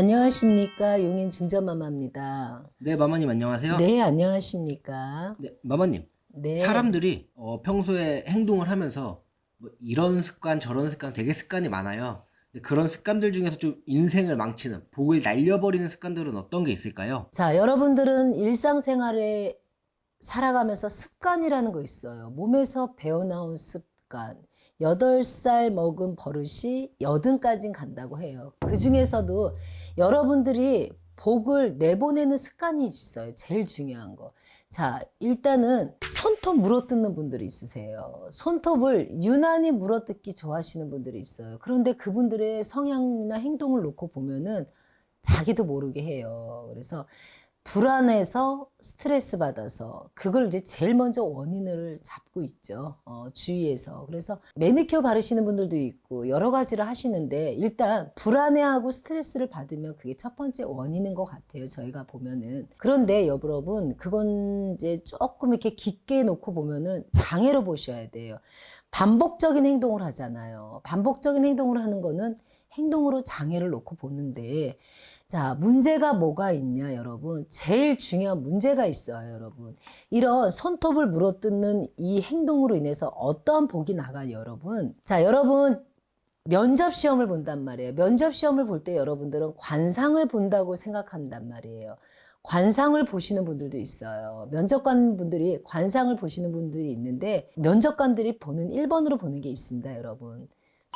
안녕하십니까 용인 중전마마입니다. 네, 마마님 안녕하세요. 네 안녕하십니까. 네, 마마님. 네 사람들이 어, 평소에 행동을 하면서 뭐 이런 습관 저런 습관 되게 습관이 많아요. 근데 그런 습관들 중에서 좀 인생을 망치는 복을 날려버리는 습관들은 어떤 게 있을까요? 자 여러분들은 일상생활에 살아가면서 습관이라는 거 있어요. 몸에서 배어나온 습관. 8살 먹은 버릇이 여든까진 간다고 해요. 그 중에서도 여러분들이 복을 내보내는 습관이 있어요. 제일 중요한 거. 자, 일단은 손톱 물어뜯는 분들이 있으세요. 손톱을 유난히 물어뜯기 좋아하시는 분들이 있어요. 그런데 그분들의 성향이나 행동을 놓고 보면은 자기도 모르게 해요. 그래서 불안해서 스트레스 받아서 그걸 이제 제일 먼저 원인을 잡고 있죠. 어, 주위에서. 그래서 매니큐어 바르시는 분들도 있고 여러 가지를 하시는데 일단 불안해하고 스트레스를 받으면 그게 첫 번째 원인인 것 같아요. 저희가 보면은. 그런데 여러분 그건 이제 조금 이렇게 깊게 놓고 보면은 장애로 보셔야 돼요. 반복적인 행동을 하잖아요. 반복적인 행동을 하는 거는 행동으로 장애를 놓고 보는데 자, 문제가 뭐가 있냐, 여러분? 제일 중요한 문제가 있어요, 여러분. 이런 손톱을 물어뜯는 이 행동으로 인해서 어떠한 복이 나가요, 여러분? 자, 여러분, 면접 시험을 본단 말이에요. 면접 시험을 볼 때 여러분들은 관상을 본다고 생각한단 말이에요. 관상을 보시는 분들도 있어요. 면접관 분들이 관상을 보시는 분들이 있는데 면접관들이 보는 1번으로 보는 게 있습니다, 여러분.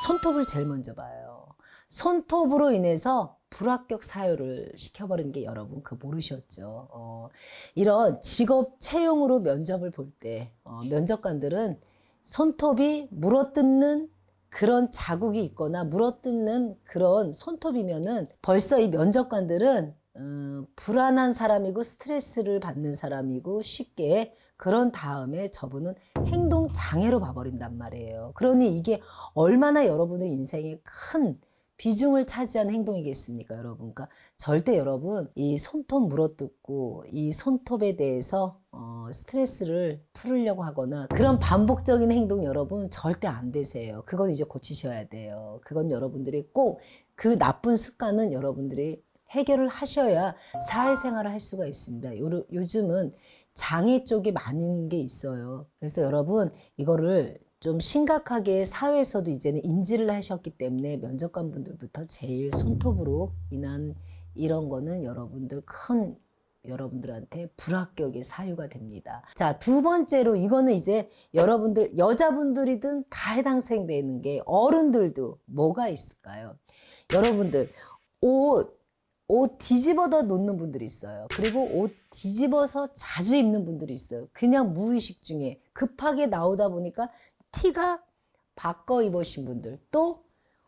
손톱을 제일 먼저 봐요. 손톱으로 인해서 불합격 사유를 시켜버리는 게 여러분 그 모르셨죠. 어, 이런 직업 채용으로 면접을 볼때 어, 면접관들은 손톱이 물어뜯는 그런 자국이 있거나 물어뜯는 그런 손톱이면은 벌써 이 면접관들은 어, 불안한 사람이고 스트레스를 받는 사람이고 쉽게 그런 다음에 저분은 행동 장애로 봐버린단 말이에요. 그러니 이게 얼마나 여러분의 인생에 큰 비중을 차지하는 행동이겠습니까, 여러분? 그러니까 절대 여러분 이 손톱 물어뜯고 이 손톱에 대해서 어, 스트레스를 풀으려고 하거나 그런 반복적인 행동 여러분 절대 안 되세요. 그건 이제 고치셔야 돼요. 그건 여러분들이 꼭 그 나쁜 습관은 여러분들이 해결을 하셔야 사회생활을 할 수가 있습니다. 요, 요즘은 장애 쪽이 많은 게 있어요. 그래서 여러분 이거를 좀 심각하게 사회에서도 이제는 인지를 하셨기 때문에 면접관 분들부터 제일 손톱으로 인한 이런 거는 여러분들 큰 여러분들한테 불합격의 사유가 됩니다. 자, 두 번째로 이거는 이제 여러분들 여자분들이든 다 해당되는 게 어른들도 뭐가 있을까요? 여러분들 옷, 옷 뒤집어다 놓는 분들이 있어요. 그리고 옷 뒤집어서 자주 입는 분들이 있어요. 그냥 무의식 중에 급하게 나오다 보니까 티가 바꿔 입으신 분들 또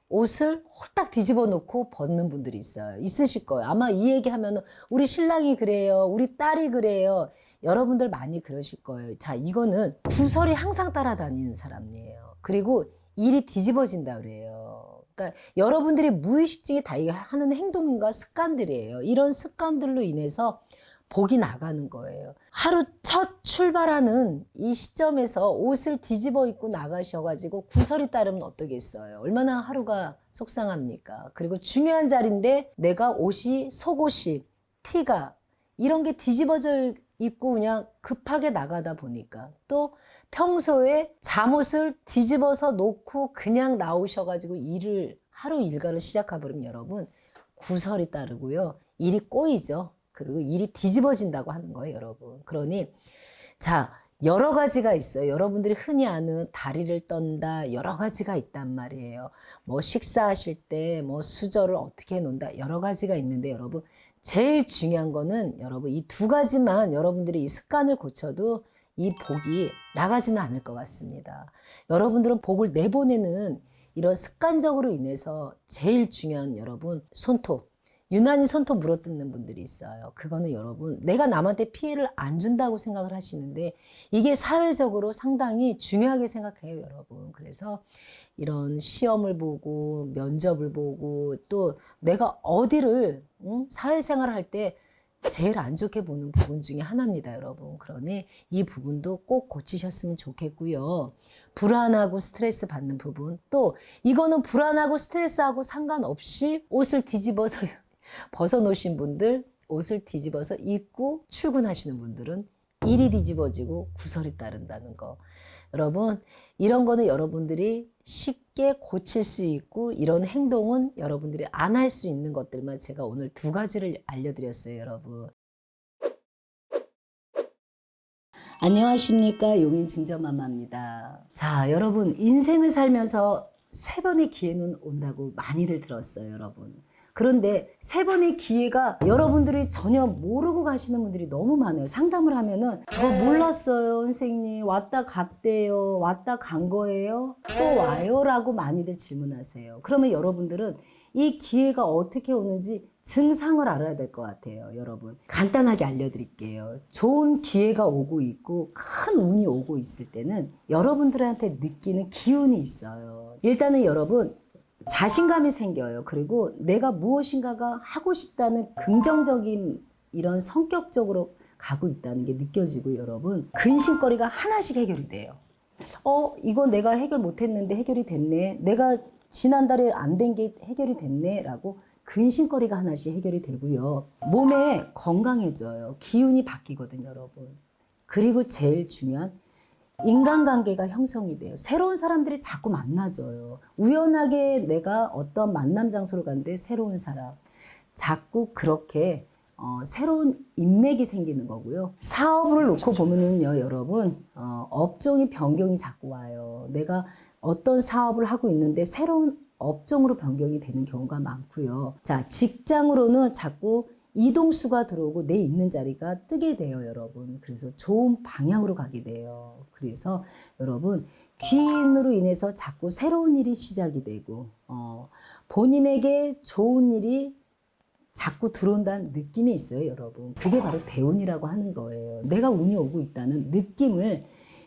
옷을 홀딱 뒤집어 놓고 벗는 분들이 있어요. 있으실 거예요. 아마 이 얘기 하면 우리 신랑이 그래요. 우리 딸이 그래요. 여러분들 많이 그러실 거예요. 자, 이거는 구설이 항상 따라다니는 사람이에요. 그리고 일이 뒤집어진다 그래요. 그러니까 여러분들이 무의식 중에 다 하는 행동인가 습관들이에요. 이런 습관들로 인해서 복이 나가는 거예요. 하루 첫 출발하는 이 시점에서 옷을 뒤집어 입고 나가셔가지고 구설이 따르면 어떠겠어요? 얼마나 하루가 속상합니까? 그리고 중요한 자리인데 내가 옷이, 속옷이, 티가 이런 게 뒤집어져 입고 그냥 급하게 나가다 보니까 또 평소에 잠옷을 뒤집어서 놓고 그냥 나오셔가지고 일을 하루 일과를 시작해버리면 여러분 구설이 따르고요. 일이 꼬이죠. 그리고 일이 뒤집어진다고 하는 거예요, 여러분. 그러니 자 여러 가지가 있어요. 여러분들이 흔히 아는 다리를 떤다 여러 가지가 있단 말이에요. 뭐 식사하실 때 뭐 수저를 어떻게 놓는다 여러 가지가 있는데 여러분 제일 중요한 거는 여러분 이 두 가지만 여러분들이 이 습관을 고쳐도 이 복이 나가지는 않을 것 같습니다. 여러분들은 복을 내보내는 이런 습관적으로 인해서 제일 중요한 여러분 손톱 유난히 손톱 물어뜯는 분들이 있어요. 그거는 여러분, 내가 남한테 피해를 안 준다고 생각을 하시는데, 이게 사회적으로 상당히 중요하게 생각해요, 여러분. 그래서 이런 시험을 보고, 면접을 보고, 또 내가 어디를, 응? 사회생활을 할 때, 제일 안 좋게 보는 부분 중에 하나입니다, 여러분. 그러니 이 부분도 꼭 고치셨으면 좋겠고요. 불안하고 스트레스 받는 부분. 또 이거는 불안하고 스트레스하고 상관없이 옷을 뒤집어서 벗어놓으신 분들 옷을 뒤집어서 입고 출근하시는 분들은 일이 뒤집어지고 구설이 따른다는 거. 여러분, 이런 거는 여러분들이 쉽게 고칠 수 있고 이런 행동은 여러분들이 안 할 수 있는 것들만 제가 오늘 두 가지를 알려드렸어요, 여러분. 안녕하십니까 용인 증정마마입니다. 자 여러분 인생을 살면서 세 번의 기회는 온다고 많이들 들었어요 여러분. 그런데 세 번의 기회가 여러분들이 전혀 모르고 가시는 분들이 너무 많아요. 상담을 하면은 저 몰랐어요 선생님 왔다 갔대요 왔다 간 거예요 또 와요라고 많이들 질문하세요. 그러면 여러분들은 이 기회가 어떻게 오는지 증상을 알아야 될 것 같아요, 여러분. 간단하게 알려드릴게요. 좋은 기회가 오고 있고 큰 운이 오고 있을 때는 여러분들한테 느끼는 기운이 있어요. 일단은 여러분 자신감이 생겨요. 그리고 내가 무엇인가가 하고 싶다는 긍정적인 이런 성격적으로 가고 있다는 게 느껴지고 여러분 근심거리가 하나씩 해결이 돼요. 어, 이거 내가 해결 못했는데 해결이 됐네. 내가 지난달에 안 된 게 해결이 됐네. 라고 근심거리가 하나씩 해결이 되고요. 몸에 건강해져요. 기운이 바뀌거든요, 여러분. 그리고 제일 중요한 인간관계가 형성이 돼요. 새로운 사람들이 자꾸 만나져요. 우연하게 내가 어떤 만남 장소를 갔는데 새로운 사람. 자꾸 그렇게 어, 새로운 인맥이 생기는 거고요. 사업을 놓고 보면은요, 여러분, 어, 업종이 변경이 자꾸 와요. 내가 어떤 사업을 하고 있는데 새로운 업종으로 변경이 되는 경우가 많고요. 자, 직장으로는 자꾸 이동수가 들어오고 내 있는 자리가 뜨게 돼요, 여러분. 그래서 좋은 방향으로 가게 돼요. 그래서 여러분, 귀인으로 인해서 자꾸 새로운 일이 시작이 되고, 어, 본인에게 좋은 일이 자꾸 들어온다는 느낌이 있어요, 여러분. 그게 바로 대운이라고 하는 거예요. 내가 운이 오고 있다는 느낌을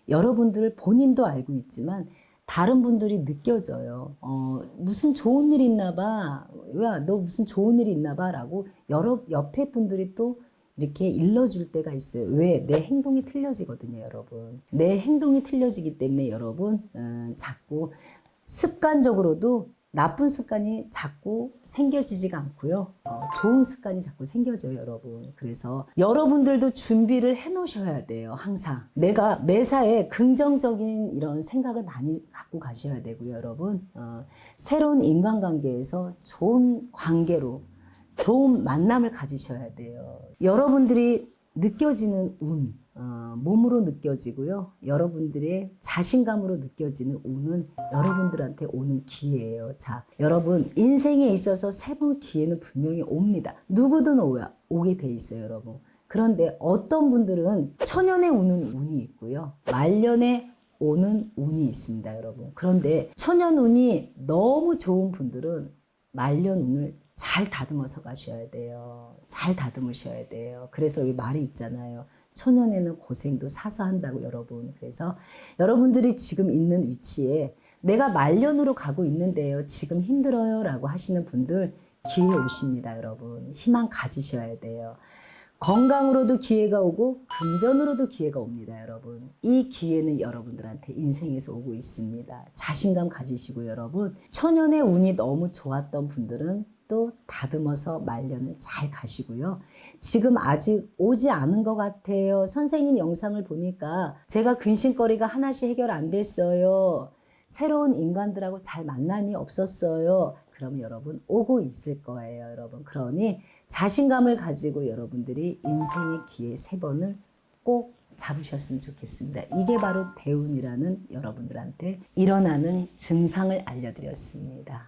여러분들 본인도 알고 있지만 다른 분들이 느껴져요. 어, 무슨 좋은 일 있나 봐. 야, 너 무슨 좋은 일이 있나 봐. 라고 여러 옆에 분들이 또 이렇게 일러줄 때가 있어요. 왜? 내 행동이 틀려지거든요, 여러분. 내 행동이 틀려지기 때문에 여러분, 음, 자꾸 습관적으로도 나쁜 습관이 자꾸 생겨지지가 않고요. 어, 좋은 습관이 자꾸 생겨져요, 여러분. 그래서 여러분들도 준비를 해 놓으셔야 돼요, 항상. 내가 매사에 긍정적인 이런 생각을 많이 갖고 가셔야 되고요, 여러분. 어, 새로운 인간관계에서 좋은 관계로 좋은 만남을 가지셔야 돼요. 여러분들이 느껴지는 운, 어, 몸으로 느껴지고요. 여러분들의 자신감으로 느껴지는 운은 여러분들한테 오는 기회예요. 자, 여러분 인생에 있어서 세 번 기회는 분명히 옵니다. 누구든 오, 오게 돼 있어요, 여러분. 그런데 어떤 분들은 초년에 오는 운이 있고요. 말년에 오는 운이 있습니다, 여러분. 그런데 초년 운이 너무 좋은 분들은 말년 운을 잘 다듬어서 가셔야 돼요. 잘 다듬으셔야 돼요. 그래서 이 말이 있잖아요. 초년에는 고생도 사서 한다고 여러분. 그래서 여러분들이 지금 있는 위치에 내가 말년으로 가고 있는데요. 지금 힘들어요. 라고 하시는 분들 기회 오십니다, 여러분. 희망 가지셔야 돼요. 건강으로도 기회가 오고 금전으로도 기회가 옵니다, 여러분. 이 기회는 여러분들한테 인생에서 오고 있습니다. 자신감 가지시고 여러분. 초년의 운이 너무 좋았던 분들은 또 다듬어서 말년을 잘 가시고요. 지금 아직 오지 않은 것 같아요. 선생님 영상을 보니까 제가 근심거리가 하나씩 해결 안 됐어요. 새로운 인간들하고 잘 만남이 없었어요. 그러면 여러분 오고 있을 거예요, 여러분. 그러니 자신감을 가지고 여러분들이 인생의 기회 세 번을 꼭 잡으셨으면 좋겠습니다. 이게 바로 대운이라는 여러분들한테 일어나는 증상을 알려드렸습니다.